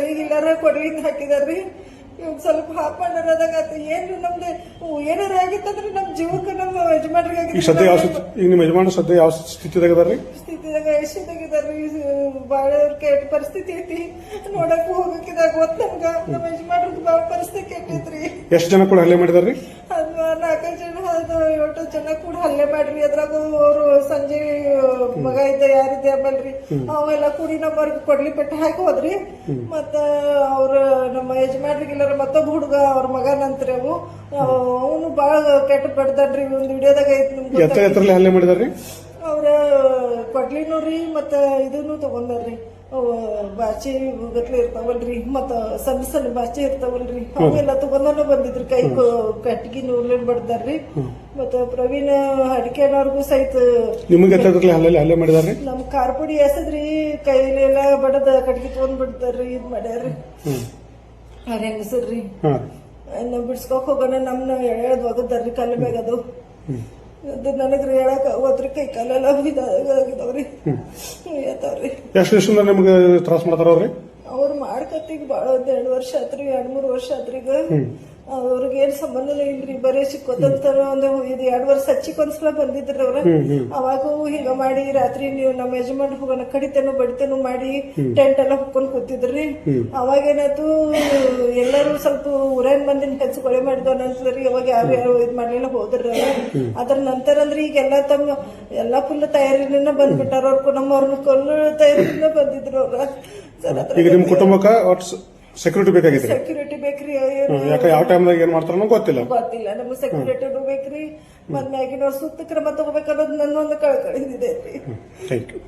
ಹೋಗಿದಾರ್ರಿ ಇವಾಗ ಸ್ವಲ್ಪ ಹಾಪಾಡೋದಾಗ ಏನ್ರಿ ನಮ್ದು? ಏನಾರ ಆಗಿತ್ತಂದ್ರೆ ನಮ್ ಜೀವಕ್ಕೆ ನಮ್ಮ ಯಜಮಾನ್ರಿಗೆ ಈಗ ಸದ್ಯ ಯಾವ ಸ್ಥಿತಿ ಈಗ ನಿಮ್ಮ ಯಜಮಾನ ಸದ್ಯ ಯಾವ ಸ್ಥಿತಿದಾಗ ಅದಾರ್ರಿ ಸ್ಥಿತಿದಾಗ ಎಷ್ಟಿದಾಗಿದಾರ್ರಿ ಬಾಳ ಕೆಟ್ಟ ಪರಿಸ್ಥಿತಿ ಐತಿ. ನೋಡಕ್ ಹೋಗಕ್ಕಿದಾಗ ಗೊತ್ತ ನಮ್ಗ. ನಮ್ಮ ಯಜಮಾನ್ರದ್ದು ಬಾಳ ಪರಿಸ್ಥಿತಿ ಕೆಟ್ಟೈತ್ರಿ ಎಷ್ಟು ಜನ ಕೂಡ ಹಲ್ಲೆ ಮಾಡಿದಾರ್ರಿ? ಜನ ಕೂಡ ಹಲ್ಲೆ ಮಾಡ್ರಿ ಅದ್ರಾಗೂ ಅವರು ಸಂಜೆ ಮಗ ಇದ್ದ ಯಾರಿದ್ದೆ ಅಂಬಲ್ರಿ ಅವೆಲ್ಲ ಕೂಡಿ ನಂಬರ್ಗೆ ಕೊಡ್ಲಿ ಪೆಟ್ಟು ಹಾಕಿ ಹೋದ್ರಿ. ಮತ್ತ ಅವ್ರ ನಮ್ಮ ಯಜಮಾನ್ರಿಗಿಲ್ಲಾರ ಮತ್ತೊಬ್ಬ ಹುಡುಗ ಅವ್ರ ಮಗನಂತ್ರಿ ಅವು. ಅವನು ಬಾಳ ಕೆಟ್ಟ ಬಡ್ದನ್ರಿ ಒಂದು ವಿಡಿಯೋದಾಗ ಐತಿ ನಿಮ್ಗೆ ಹಲ್ಲೆ ಮಾಡಿದಾರ್ರಿ? ಅವ್ರ ಕೊಡ್ಲಿನೂ ರೀ ಮತ್ತ ಇದನ್ನು ತಗೊಂಡಾರ್ರಿ ಅವ ಬಾಚಿ ಗತ್ಲೆ ಇರ್ತಾವಲ್ರಿ ಮತ್ತ ಸಣ್ಣ ಸಣ್ಣ ಬಾಚಿ ಇರ್ತಾವಲ್ರಿ. ಅವೆಲ್ಲ ತಗೊಂಡನ ಬಂದಿದ್ರಿ ಕೈ ಕಟ್ಗಿ ನೂರ್ಲೇನ್ ಬಡ್ದಾರ್ರಿ ಮತ್ತ ಪ್ರವೀಣ್ ಅಡಿಕೆನವ್ರಿಗೂ ಸಹಿತ ನಿಮಗೆ ಎತ್ತರಲ್ಲಿ ಹಲ್ಲೆ ಹಲ್ಲೆ ಮಾಡಿದಾರೆ ನಮ್ ಖಾರ ಪುಡಿ ಎಸದ್ರಿ ಕೈಲೆಲ್ಲ ಬಡದ ಕಟ್ಗಿ ತಗೊಂಡ್ ಬಿಡ್ತಾರ್ರಿ ಇದ್ ಮಾಡ್ಯಾರ್ರಿ. ಅವ್ರ ಹೆಂಗಸರ್ರಿ ನಾವ್ ಬಿಡ್ಸ್ಕೊಕ್ ಹೋಗೋಣ ನಮ್ನ ಎಳೆದ್ ಒಗದಾರ್ರಿ ಕಲ್ಲ ಮ್ಯಾಗ ಅದು. ಅದು ನನಗ್ರಿ ಹೇಳಕ್ ಹೋದ್ರಿ ಕೈ ಕಾಲೆಲ್ಲ ಇದಾಗಿದಾವ್ರಿ ಹೇಳ್ತಾವ್ರಿ ಎಷ್ಟು ದಿವಸದಿಂದ ನಿಮ್ಗೆ ತ್ರಾಸ ಮಾಡ್ತಾರ ಅವ್ರಿ ಅವ್ರು ಮಾಡ್ಕತ್ತಿಗ್ ಬಾಳ ಒಂದ್ ಎರಡ್ ವರ್ಷ ಆತ್ರಿ ಎರಡ್ ಮೂರ್ ವರ್ಷ ಆತ್ರಿ ಈಗ ಅವ್ರಿಗೆ ಏನ್ ಸಂಬಂಧನೇ ಇಲ್ರಿ ಬರೀ ಸಿಕ್ಕೋದಂತಾರ ಒಂದ್ ಇದು ಎರಡ್ ವರ್ಷ ಹಚ್ಚಿಕ್ ಒಂದ್ಸಲ ಬಂದಿದ್ರಿ ಅವ್ರ. ಅವಾಗೂ ಹಿಂಗ ಮಾಡಿ ರಾತ್ರಿ ನೀವು ನಮ್ಮ ಯಜಮಾನ್ ಹೋಗೋಣ ಕಡಿತೇನೋ ಬಡಿತೇನೋ ಮಾಡಿ ಟೆಂಟ್ ಎಲ್ಲ ಹುಕ್ಕೊಂಡ್ ಕೂತಿದ್ರಿ. ಅವಾಗ ಏನಾಯ್ತು ಎಲ್ಲರೂ ಸ್ವಲ್ಪ ಊರೇನ್ ಬಂದಿನ ಕೆಲ್ಸ ಕೊಳೆ ಅಂತಂದ್ರಿ ಅವಾಗ ಯಾರು ಯಾರು ಇದ್ ಮಾಡ್ಲಿಲ್ಲ ಹೋದ್ರ. ಅದ್ರ ನಂತರ ಅಂದ್ರೆ ಈಗ ಎಲ್ಲಾ ತಮ್ಮ ಎಲ್ಲಾ ಫುಲ್ ತಯಾರಿನ ಬಂದ್ಬಿಟ್ಟಾರ ಅವ್ರ. ನಮ್ಮ ಅವ್ರನ್ನ ಕೊಲ್ಲ ತಯಾರಿನ ಬಂದಿದ್ರು ಅವ್ರ. ಈಗ ನಿಮ್ ಕುಟುಂಬಕ್ಕ ಸೆಕ್ಯೂರಿಟಿ ಬೇಕಾಗಿದೆ ಸೆಕ್ಯೂರಿಟಿ ಬೇಕ್ರಿ ಯಾಕ ಯಾಕೆ ಯಾವ ಟೈಮ್ದಾಗ ಏನ್ ಮಾಡ್ತಾರೋ ಗೊತ್ತಿಲ್ಲ. ಗೊತ್ತಿಲ್ಲ. ನಮ್ಗೆ ಸೆಕ್ಯೂರಿಟಿನೂ ಬೇಕ್ರಿ. ಮತ್ ಮ್ಯಾಗಿನವ್ರ ಸುತ್ತ ಕ್ರಮ ತಗೋಬೇಕನ್ನೋದು ನನ್ನೊಂದು ಕಳ್ಕಳಿದಿದೆ. ರೀ ಥ್ಯಾಂಕ್ ಯು